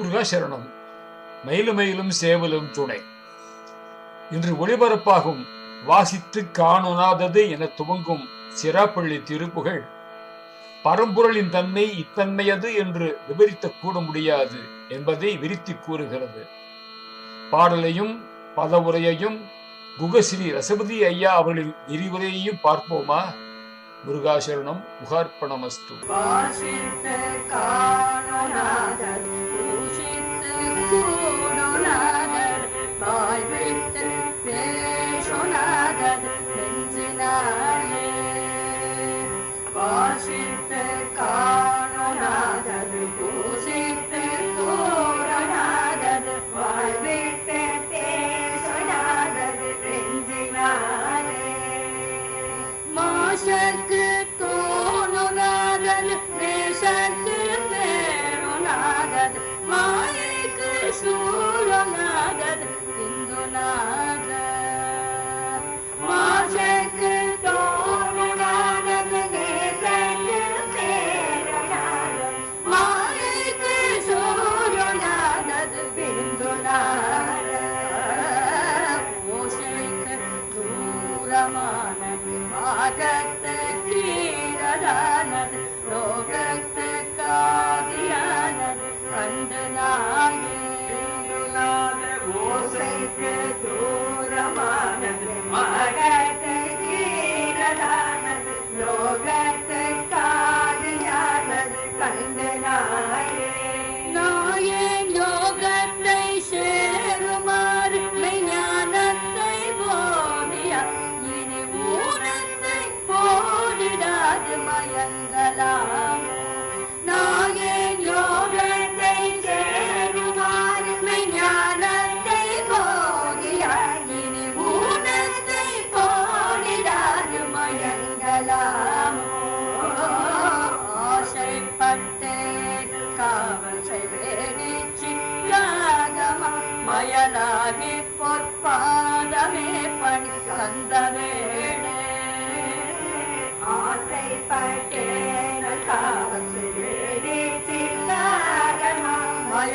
முருகா சரணம் மயிலுமயிலும் சேவலும் துணை. இன்று ஒளிபரப்பாகும் வாசித்து காணுனாதது என துவங்கும் சிராப்பள்ளி திருப்புகள் பரம்பொருளின் தன்மை இத்தன்மையது என்று விபரித்த கூட முடியாது என்பதை விரித்து கூறுகிறது. பாடலையும் பதவுரையையும் குகஸ்ரீ ரசபதி ஐயா அவர்களின் விரிவுரையையும் பார்ப்போமா? முருகாசரணம் முகார்ப்பணமஸ்து രാജമയന്തലാ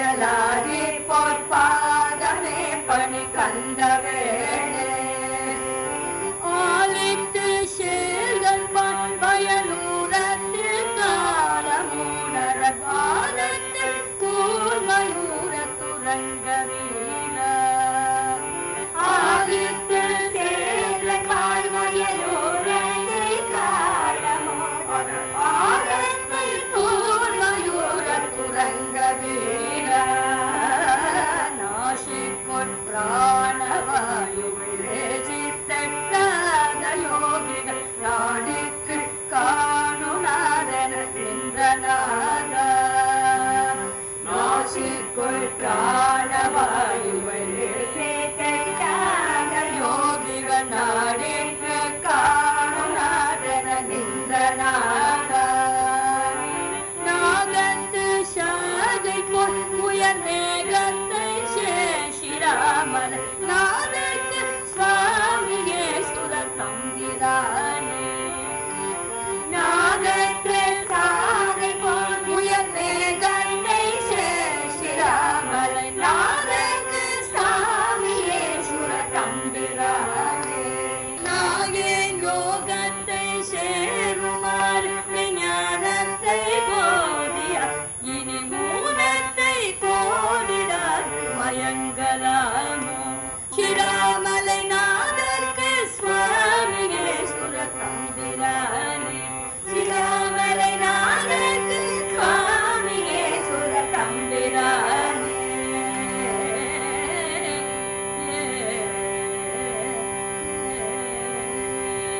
ಮೇಲಾಗಿ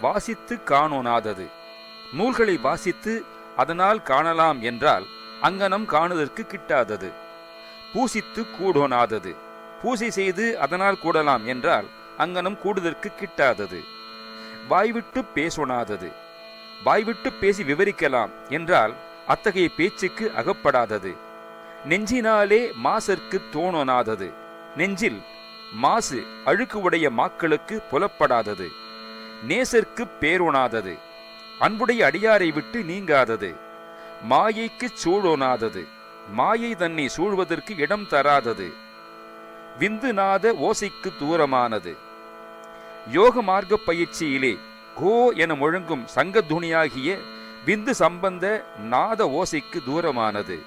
வாசித்து காணோனாதது. நூல்களை வாசித்து அதனால் காணலாம் என்றால் அங்கனம் காணுதற்கு கிட்டாதது. பூசித்து கூடோனாதது. பூசை செய்து அதனால் கூடலாம் என்றால் அங்கனம் கூடுதற்கு கிட்டாதது. வாய்விட்டு பேசோனாதது. வாய்விட்டு பேசி விவரிக்கலாம் என்றால் அத்தகைய பேச்சுக்கு அகப்படாதது. நெஞ்சினாலே மாசற்கு தோணோனாதது. நெஞ்சில் மாசு அழுக்கு உடைய மாக்களுக்கு புலப்படாதது. நேசர்க்கு பேரோனாதது. அன்புடைய அடியாரை விட்டு நீங்காதது. மாயைக்கு சூழோனாதது. மாயை தன்னை சூழ்வதற்கு இடம் தராதது. விந்துநாத ஓசைக்கு தூரமானது. யோக மார்க்க பயிற்சியிலே கோ என முழங்கும் சங்கத்துணியாகிய விந்து சம்பந்த நாத ஓசைக்கு தூரமானது.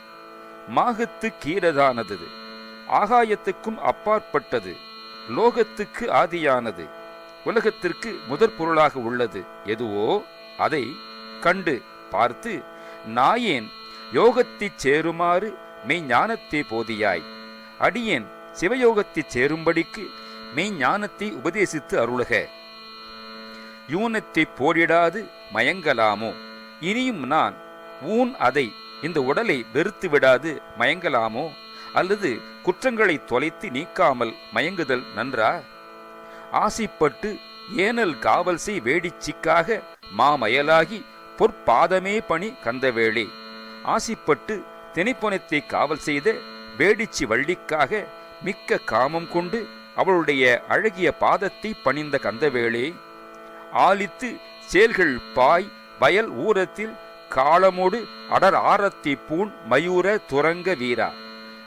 மாகத்து கீரதானது. ஆகாயத்துக்கும் அப்பாற்பட்டது. லோகத்துக்கு ஆதியானது. உலகத்திற்கு முதற் பொருளாக உள்ளது. எதுவோ அதை கண்டு பார்த்து நாயேன் யோகத்தைச் சேருமாறு மெய்ஞானத்தை போதியாய். அடியேன் சிவயோகத்தைச் சேரும்படிக்கு மெய்ஞானத்தை உபதேசித்து அருளுக. யூனத்தை போரிடாது மயங்கலாமோ? இனியும் நான் ஊன் அதை இந்த உடலை வெறுத்து விடாது மயங்கலாமோ? அல்லது குற்றங்களை தொலைத்து நீக்காமல் மயங்குதல் நன்றா? ஆசைப்பட்டு ஏனல் காவல் செய் வேடிச்சிக்காக மாமயலாகி பொற்பாதமே பணி கந்தவேளே. ஆசிப்பட்டு திணைப்புணத்தை காவல் செய்த வேடிச்சி வள்ளிக்காக மிக்க காமம் கொண்டு அவளுடைய அழகிய பாதத்தை பணிந்த கந்தவேளே. ஆலித்து சேல்கள் பாய் வயல் ஊரத்தில் காலமோடு அடர் ஆரத்தி பூண் மயூர துரங்க வீரா.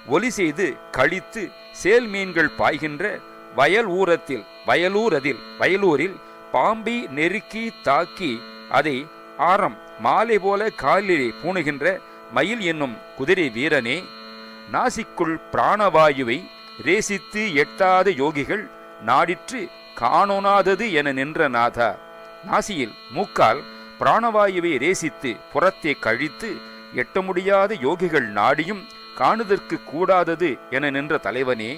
ஒலி செய்து கழித்து சேல் மீன்கள் பாய்கின்ற வயல் ஊரத்தில் வயலூரதில் வயலூரில் பாம்பி நெருக்கி தாக்கி அதை ஆரம் மாலை போல காலிலே பூணுகின்ற மயில் என்னும் குதிரை வீரனே நாசிக்குள் பிராணவாயுவை ரேசித்து எட்டாத யோகிகள் நாடிற்று காணோனாதது என நின்ற நாதா நாசியில் மூக்கால் பிராணவாயுவை ரேசித்து புறத்தே கழித்து எட்ட முடியாத யோகிகள் நாடியும் காணுதற்கு கூடாதது என நின்ற தலைவனே.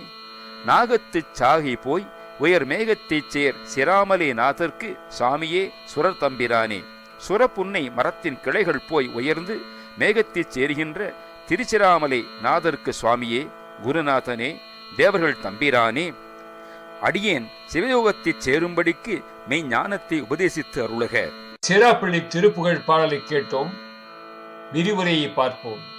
நாகத்துச் சாகி போய் உயர் மேகத்தைச் சேர் சிராமலே நாதர்க்கு சாமியே சுரர் தம்பிரானே. சுரப்புன்னை மரத்தின் கிளைகள் போய் உயர்ந்து மேகத்தைச் சேருகின்ற திருச்சிராமலை நாதர்க்கு சுவாமியே குருநாதனே தேவர்கள் தம்பிரானே. அடியேன் சிவயோகத்தைச் சேரும்படிக்கு மெய் ஞானத்தை உபதேசித்து அருளுக. சிராப்பள்ளி திருப்புகழ் பாடலை கேட்டோம். விரிவுரையை பார்ப்போம்.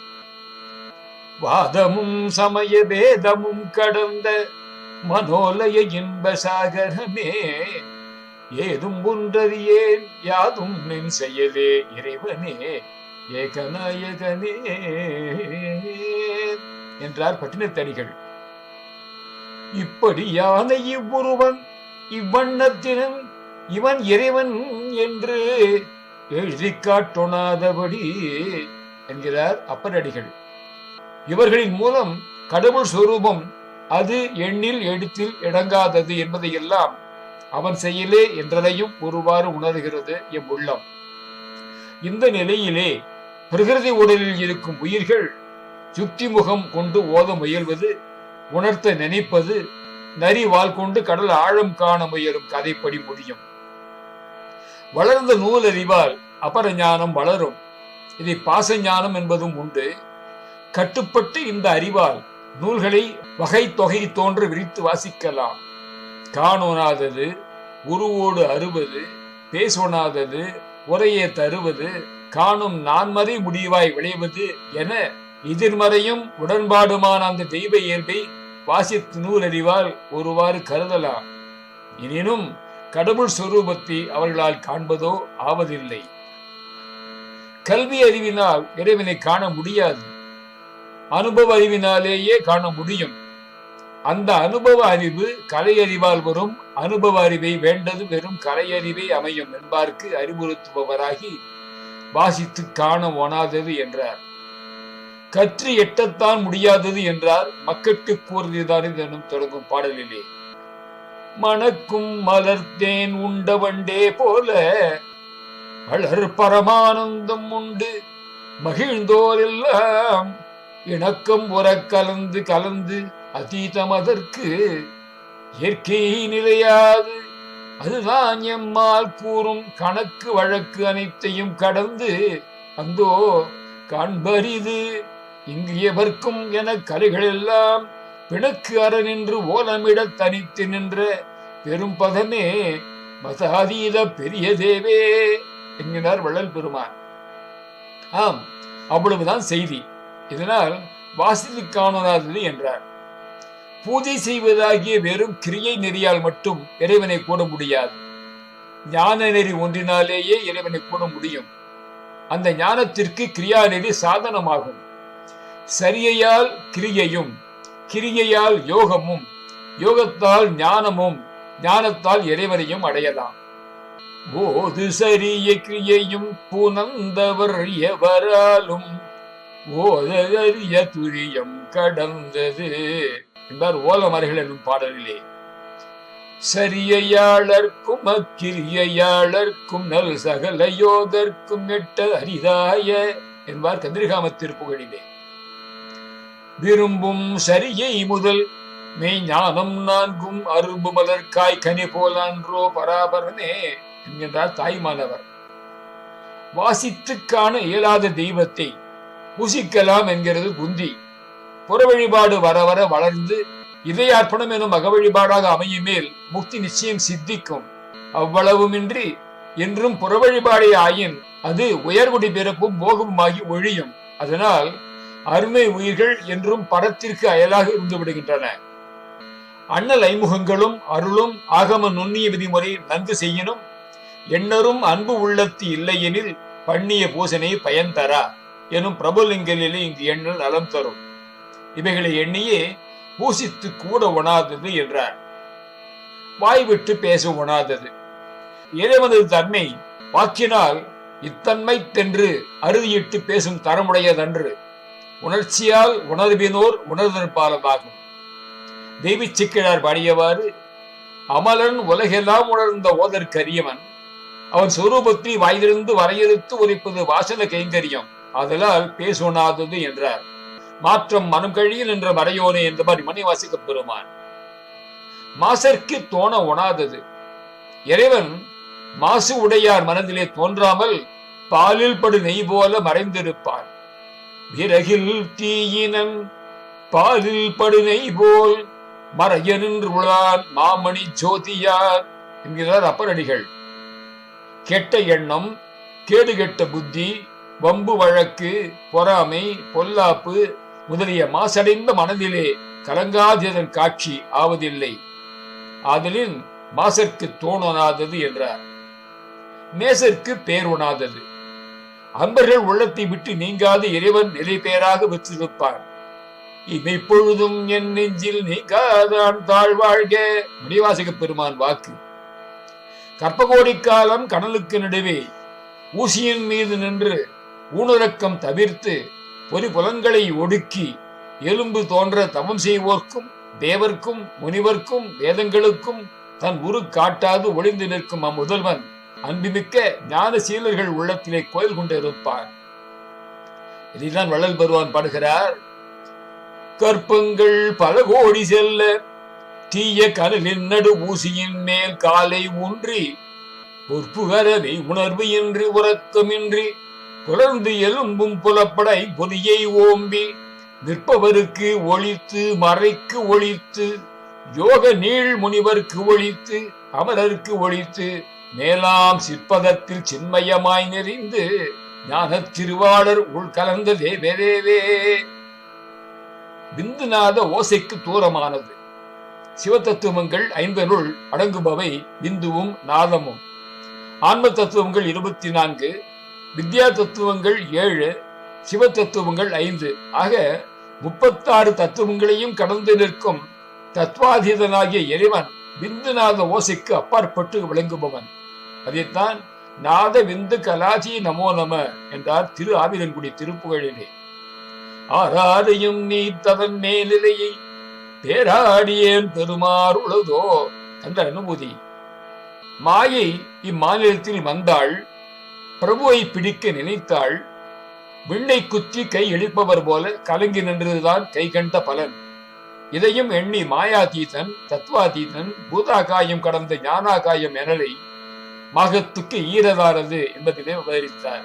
வாதமும் சமய வேதமும் கடந்த மனோலய இன்ப சாகரமே. ஏதும் ஒன்றறியேன் யாதும் நின் செயலே இறைவனே. ஏகநாயகனே என்றார் பட்டினத்தடிகள் இப்படியான இவ்வுருவன் இவ்வண்ணத்தினன் இவன் இறைவன் என்று எழுதி காட்டொணாதபடி என்கிறார் அப்பரடிகள். இவர்களின் மூலம் கடவுள் சுரூபம் அது எண்ணில் எழுத்தில் இடங்காதது என்பதையெல்லாம் அவன் செயலே என்றதையும் ஒருவாறு உணர்கிறது எம் உள்ளம். இந்த நிலையிலே பிரகிருதி உடலில் இருக்கும் உயிர்கள் யுக்தி முகம் கொண்டு ஓத முயல்வது உணர்த்த நினைப்பது நரி வால் கொண்டு கடல் ஆழம் காண முயலும் கதைப்படி முடியும். வளர்ந்த நூலறிவால் அபரஞானம் அபர ஞானம் வளரும். இதை பாச ஞானம் என்பதும் உண்டு. கட்டுப்பட்டு இந்த அறிவால் நூல்களை வகை தொகை தோன்று விரித்து வாசிக்கலாம். காணோனாதது உருவோடு அறுவது பேசோனாதது உரையே தருவது காணும் நான்மறை முடிவாய் விளைவது என எதிர்மறையும் உடன்பாடுமான அந்த தெய்வ இயல்பை வாசித்து நூல் அறிவால் ஒருவாறு கருதலாம். எனினும் கடவுள் சொரூபத்தை அவர்களால் காண்பதோ ஆவதில்லை. கல்வி அறிவினால் இறைவனை காண முடியாது. அனுபவ அறிவினாலேயே காண முடியும். அந்த அனுபவ அறிவு கலையறிவால் வரும். அனுபவ அறிவை வேண்டது வெறும் கலையறிவை அமையும் என்பார்க்கு அறிவுறுத்துபவராகி வாசித்து காண ஒணாதது என்றார். கற்று எட்டத்தான் முடியாதது என்றார் மக்கட்கு கூறுதான் எனும் தொடங்கும் பாடலிலே. மணக்கும் மலர்த்தேன் உண்டவண்டே போல வளர் பரமானந்தம் உண்டு. மகிழ்ந்தோரெல்லாம் இணக்கம் உர கலந்து கலந்து அதீதம் அதற்கு இயற்கை நிலையாது. அதுதான் எம்மால் கூறும் கணக்கு வழக்கு அனைத்தையும் கடந்து அந்தோ காண்பரிது. இங்கு எவர்க்கும் என கலைகள் எல்லாம் பிணக்கு அற நின்று ஓலமிடத் தனித்து நின்ற பெரும் பதமே மதாதீத பெரிய தேவே என்கிறார் வள்ளல் பெருமான். ஆம் அவ்வளவுதான் செய்தி. இதனால் வாசித்து காணாதது என்றார். பூஜை செய்வதாகிய வெறும் கிரியை நெறியால் மட்டும் இறைவனை கூட முடியாது. ஞான நெறி ஒன்றினாலேயே இறைவனை கூட முடியும். அந்த ஞானத்திற்கு கிரியா நெறி சாதனமாகும். சரியையால் கிரியையும் கிரியையால் யோகமும் யோகத்தால் ஞானமும் ஞானத்தால் இறைவனையும் அடையலாம். ஓது சரிய கிரியையும் புனந்தவர் எவராலும் ஓதறிய துரியம் கடந்தது. என்பார் ஓலமறைகள் என்னும் பாடலிலே. சரியையாளர்க்கும் அக்கிரியையாளர்க்கும் நல் சகல எட்ட அரிதாய என்பார் கதிர்காம திருப்புகழிலே. விரும்பும் சரியை முதல் மெய்ஞானம் நான்கும் அரும்பு மலர்காய் கனி போலான்றோ பராபரனே என்கின்றார் தாய்மானவர் வாசித்து காண இயலாத தெய்வத்தை பூசிக்கலாம் என்கிறது புந்தி புற வழிபாடு வர வர வளர்ந்து இதயார்ப்பணம் எனும் அக வழிபாடாக அமையுமேல் முக்தி நிச்சயம் சித்திக்கும். அவ்வளவுமின்றி என்றும் புற வழிபாடே ஆயின் அது உயர்குடி பிறப்பும் போகமுமாகி ஒழியும். அதனால் அருமை உயிர்கள் என்றும் படத்திற்கு அயலாக இருந்து விடுகின்றன. அண்ணல் ஐமுகங்களும் அருளும் ஆகம நுண்ணிய விதிமுறை நன்கு செய்யினும் எண்ணரும் அன்பு உள்ளத்து இல்லையெனில் பண்ணிய பூசனை பயன் தரா எனும் பிரபுலிங்கலிலே இங்கு எண்ணல் நலம் தரும். இவைகளை எண்ணியே பூசித்து கூட உணாதது என்றார். வாய் விட்டு பேச உணாதது. இறைவனது தன்மை வாக்கினால் இத்தன்மை தென்று அறுதியிட்டு பேசும் தரமுடையதன்று. உணர்ச்சியால் உணர்வினோர் உணர்தற்பாலமாகும் தெய்வி சிக்கிழார் பாடியவாறு அமலன் உலகெல்லாம் உணர்ந்த ஓதற்கரியவன் அவன் சொரூபத்தை வாயிலிருந்து வரையறுத்து உரைப்பது வாசன கைங்கரியம். அதலால் பேசுனாதது என்றார். மாற்றம் மனம் கழியில் என்ற மறையோனே என்ற மாதிரி மணிவாசிக்க பெறுமான் மாசற்கு தோண உணாதது. இறைவன் மாசு உடையார் மனதிலே தோன்றாமல் பாலில் படு நெய் போல மறைந்திருப்பான் விறகில் தீயினன் பாலில் படு நெய் போல் மறைய நின்றுள்ளான் மாமணி ஜோதியார் என்கிறார் அப்பரடிகள். கெட்ட எண்ணம் கேடு கெட்ட புத்தி வம்பு வழக்கு பொறாமை பொல்லாப்பு முதலிய மாசடைந்த மனதிலே கலங்காதியதன் காட்சி ஆவதில்லை. ஆதலின் மாசற்கு தோணாதது என்றார். நேசருக்கு பேர் உணாதது. அன்பர்கள் உள்ளத்தை விட்டு நீங்காது இறைவன் நிலை பெயராக பெற்றிருப்பான் இமைப்பொழுதும் என் நெஞ்சில் நீங்காதான் தாழ்வாழ்க. முடிவாசக பெருமான் வாக்கு. கற்பகோடி காலம் கடலுக்கு நடுவே ஊசியின் மீது நின்று ஊனுறக்கம் தவிர்த்து பொறி புலன்களை ஒடுக்கி எலும்பு தோன்ற தவம் செய்வோர்க்கும் தேவர்க்கும் முனிவர்க்கும் வேதங்களுக்கும் தன் உரு காட்டாது ஒளிந்து நிற்கும் அம்முதல்வன் அன்புமிக்க ஞான சீலர்கள் உள்ளத்திலே கோயில் கொண்டிருப்பார் இதைதான் வள்ளல் பெறுவான் பாடுகிறார். கற்பங்கள் பல கோடி செல்ல தீய கடலின் நடு ஊசியின் மேல் காலை ஊன்றி பொற்புகரவை உணர்வு இன்றி உறக்கமின்றி தொடர்ந்து எலும்பும் புலப்படை பொதியை ஓம்பி நிற்பவருக்கு ஒழித்து மறைக்கு ஒழித்து யோக நீள் முனிவர்க்கு ஒழித்து அமரருக்கு ஒழித்து மேலாம் சிற்பதத்தில் சின்மயமாய் நெறிந்து ஞான திருவாளர் உள்கலந்த தேவேதேவே பிந்துநாத ஓசைக்கு தூரமானது. சிவதத்துவங்கள் ஐந்தனுள் அடங்குபவை பிந்துவும் நாதமும். ஆன்ம தத்துவங்கள் இருபத்தி நான்கு வித்யா தத்துவங்கள் ஏழு சிவ தத்துவங்கள் ஐந்து. ஆக முப்பத்தாறு தத்துவங்களையும் கடந்து நிற்கும் தத்வாதீதனாகிய இறைவன் விந்துநாத ஓசைக்கு அப்பாற்பட்டு விளங்குபவன். அதைத்தான் நாத விந்து கலாச்சி நமோ நம என்றார் திரு ஆவிரன்குடி திருப்புகழிலே. ஆராதையும் நீ ததன் மேலிலையை பேராடியேன் பெருமாறுளதோ என்ற அனுபூதி மாயை இம்மாநிலத்தில் வந்தாள் பிரபுவை பிடிக்க நினைத்தாள். விண்ணை குத்தி கை எழுப்பவர் போல கலங்கி நின்றதுதான் கை கண்ட பலன். இதையும் எண்ணி மாயாதீதன் தத்வாதீதன் பூதாகாயம் கடந்த ஞானாகாயம் எனலை மகத்துக்கு ஈரதாரது என்பதிலே விவரித்தார்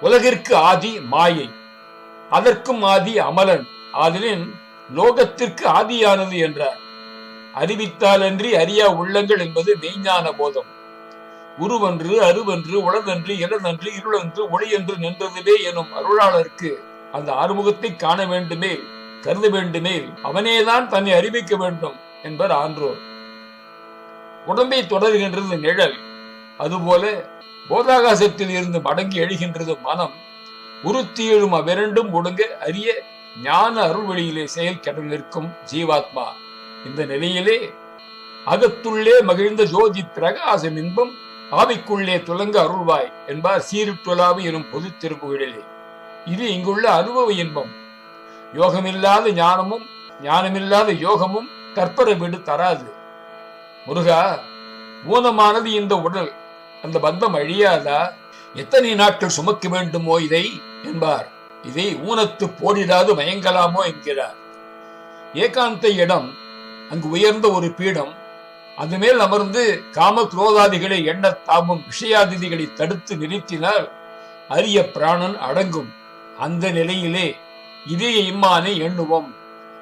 உலகிற்கு ஆதி மாயை அதற்கும் ஆதி அமலன் ஆதலின் லோகத்திற்கு ஆதியானது என்றார். அறிவித்தாலன்றி அறியா உள்ளங்கள் என்பது மெய்ஞான போதம். உருவன்று அருவன்று உளதன்று இளதன்று இருளன்று ஒளியென்று நின்றதுவே எனும் அருளாளருக்கு அந்த ஆறுமுகத்தை காண வேண்டுமே கருத வேண்டுமே அவனேதான் தன்னை அறிவிக்க வேண்டும் என்பர் ஆன்றோர். உடம்பை தொடர்கின்றது நிழல் அதுபோல போதாகாசத்தில் இருந்து மடங்கி எழுகின்றது மனம் உருத்தியிலும் அவ்விரண்டும் ஒடுங்க அரிய ஞான அருள்வெளியிலே செயல் கடல் நிற்கும் ஜீவாத்மா. இந்த நிலையிலே அகத்துள்ளே மகிழ்ந்த ஜோதி பிரகாசம் இன்பம் ஆவிக்குள்ளே துலங்க அருள்வாய் என்பார் சீருட்டுலாவு எனும் பொது திருப்புகளிலே இது இங்குள்ள அனுபவ இன்பம். யோகமில்லாத ஞானமும் ஞானமில்லாத யோகமும் கற்பர வீடு தராது. முருகா ஊனமானது இந்த உடல். அந்த பந்தம் அழியாதா? எத்தனை நாட்கள் சுமக்க வேண்டுமோ இதை? என்பார். இதை ஊனத்து போடிடாது மயங்கலாமோ என்கிறார். ஏகாந்த இடம் அங்கு உயர்ந்த ஒரு பீடம் அது மேல் அமர்ந்து காம குரோதாதிகளை எண்ணத் தாமும் விஷயாதிதிகளை தடுத்து நிறுத்தினால் அரிய பிராணன் அடங்கும். அந்த நிலையிலே இதய இம்மானை எண்ணுவோம்.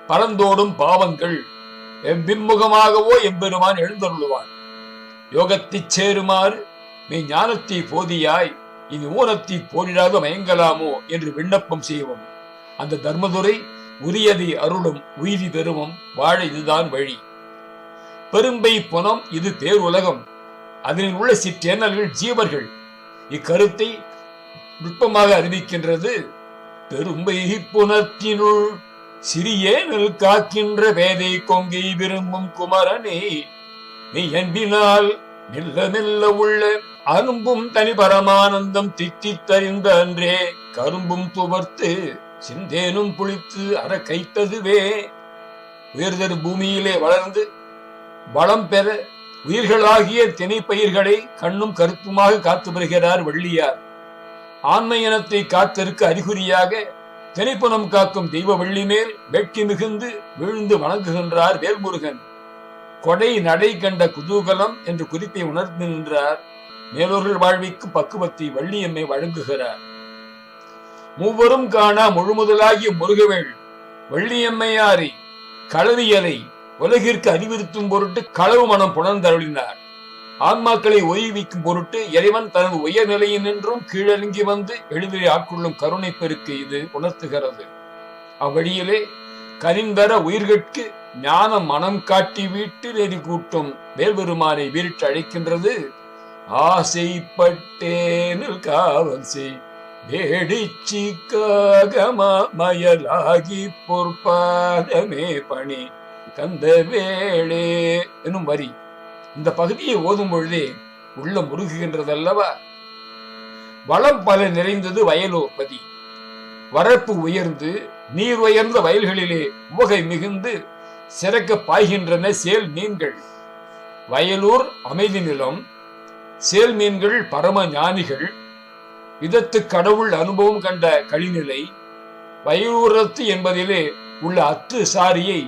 பரந்தோடும் பாவங்கள் எவ்விம்முகமாகவோ எம்பெருமான் எழுந்தருளுவான். யோகத்தைச் சேருமாறு நீ ஞானத்தை போதியாய் இனி ஊனத்தை போரிடாத மயங்கலாமோ என்று விண்ணப்பம் செய்வோம். அந்த தர்மதுரை உரியதை அருளும் உயிரி பெறுவோம். வாழ இதுதான் வழி. பெரும்பை புனம் இது தேர் உலகம். அதனில் உள்ள சிற்றேனல்கள் ஜீவர்கள். இக்கருத்தை நுட்பமாக அறிவிக்கின்றது. பெரும்பை புனத்தினுள் சிறியேனல் காக்கின்ற வேதை கொங்கை விரும்பும் குமரனே. நீ என்பினால் மெல்ல மெல்ல உள்ள அரும்பும் தனி பரமானந்தம் தித்தித் தறிந்த அன்றே. கரும்பும் துவர்த்து சிந்தேனும் புளித்து அற கைத்ததுவே உயர்தரு பூமியிலே வளர்ந்து வளம் பெற உயிர்களாகிய திணை பயிர்களை கண்ணும் கருத்துமாக காத்து வருகிறார் வள்ளியார். ஆண்மை இனத்தை காத்திருக்க அறிகுறியாக திணைப்புணம் காக்கும் தெய்வ வள்ளி மேல் வேட்கை மிகுந்து விழுந்து வணங்குகின்றார் வேல்முருகன். கொடை நடை கண்ட குதூகலம் என்று குறிப்பை உணர்ந்து நின்றார். மேலோர்கள் வாழ்விக்கு பக்குவத்தை வள்ளியம்மை வழங்குகிறார். மூவரும் காணா முழுமுதலாகிய முருகவேள் வள்ளியம்மையாரை களவியலை உலகிற்கு அறிவுறுத்தும் பொருட்டு களவு மனம் புணர்ந்தருளினார். ஆன்மாக்களை ஓய்விக்கும் பொருட்டு இறைவன் தனது உயர் நிலையினின்றும் கீழடங்கி வந்து எளிதிலே ஆட்கொள்ளும் கருணை பெருக்கு இது உணர்த்துகிறது. அவ்வழியிலே கனிந்தர உயிர்கட்கு ஞான மனம் காட்டி வீட்டு நெறி கூட்டும் வேல்பெருமானை வீரிட்டு அழைக்கின்றது. ஆசைப்பட்டேனில் காவல் செய் வேடிச்சிக்காகமா மயலாகி பொற்பாதமே பணி. கந்த வேளே எனும் வரி. இந்த பகுதியை ஓதும் பொழுதே உள்ள முருகுகின்றதல்லவா? வளம் பல நிறைந்தது வயலூர் பதி. வரப்பு உயர்ந்து நீர் உயர்ந்த வயல்களிலே உவகை மிகுந்து சிறக்க பாய்கின்றன சேல் மீன்கள். வயலூர் அமைதி நிலம் சேல் மீன்கள் பரம ஞானிகள் இதத்து கடவுள் அனுபவம் கண்ட கழிநிலை வயலூரத்து என்பதிலே உள்ள அத்து சாரியை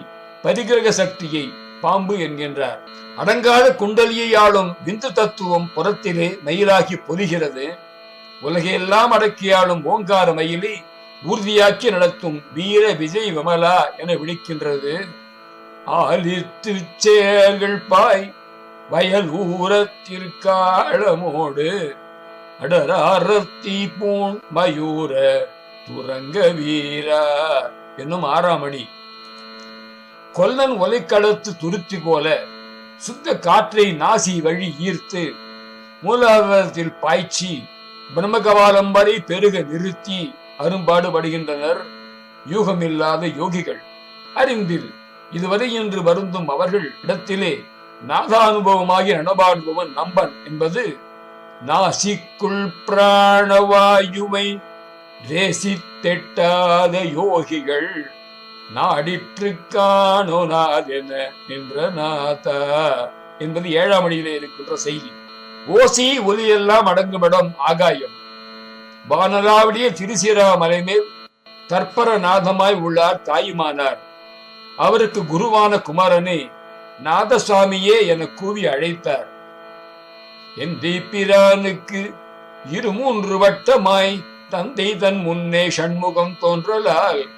பரிகிரக சக்தியை பாம்பு என்கின்றார். அடங்காத குண்டலியை ஆளும் விந்து தத்துவம் புறத்திலே மயிலாகி பொலிகிறது. உலகையெல்லாம் அடக்கியாளும் ஓங்கார மயிலை ஊர்தியாக்கி நடத்தும் வீர விஜய் விமலா என விழிக்கின்றது. ஆலித்து சேர்கள் பாய் வயல் ஊரத்திற்காளமோடு அடராரத்தி பூன் மயூர துரங்க வீரா என்னும் ஆறாமணி கொல்லன் ஒலைக்களத்து துருத்தி போல சுத்த காற்றை நாசி வழி ஈர்த்து மூலாதாரத்தில் பாய்ச்சி பிரம்மகவாலம் வரை பெருக நிறுத்தி அரும்பாடுபடுகின்றனர் யூகமில்லாத யோகிகள். அறிந்தில் இதுவரை என்று வருந்தும் அவர்கள் இடத்திலே நாதானுபவமாகி நடபாடுபவன் நம்பன் என்பது நாசிக்குள் பிராணவாயுவை ரேசித்தெட்டாத யோகிகள். நாடிற்றுக்கானோ நாள் என்ன? நின்ற நாதா. என்பது ஏழாம் அடியிலே இருக்கின்ற செய்தி. ஓசி ஒலி எல்லாம் அடங்குமிடம் ஆகாயம். வானலாவிடைய திருசீரா மலைமேல் தற்பர நாதமாய் உள்ளார் தாயுமானார். அவருக்கு குருவான குமாரனே நாதசுவாமியே என கூவி அழைத்தார். என் தீப்பிரானுக்கு இரு மூன்று வட்டமாய் தந்தை தன் முன்னே சண்முகம் தோன்றலால்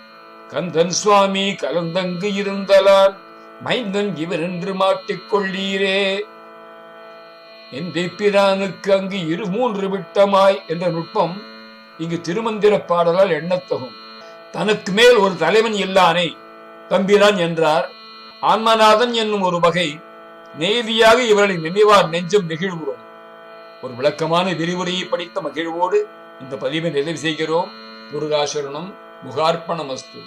கந்தன் சுவாமி கலந்தங்கு இருந்தலால் மைந்தன் இவர் என்று மாட்டிக்கொள்ளீரே என் பிரானுக்கு அங்கு இரு மூன்று விட்டமாய் என்ற நுட்பம் இங்கு திருமந்திர பாடலால் எண்ணத்தகும். தனக்கு மேல் ஒரு தலைவன் இல்லானே தம்பிரான் என்றார். ஆன்மநாதன் என்னும் ஒரு வகை நேதியாக இவர்களை நினைவார் நெஞ்சம் நெகிழ்வுறோம் ஒரு விளக்கமான விரிவுரையை படித்த மகிழ்வோடு இந்த பதிவை நிறைவு செய்கிறோம். முருகாசரணம் முகார்ப்பணமஸ்து.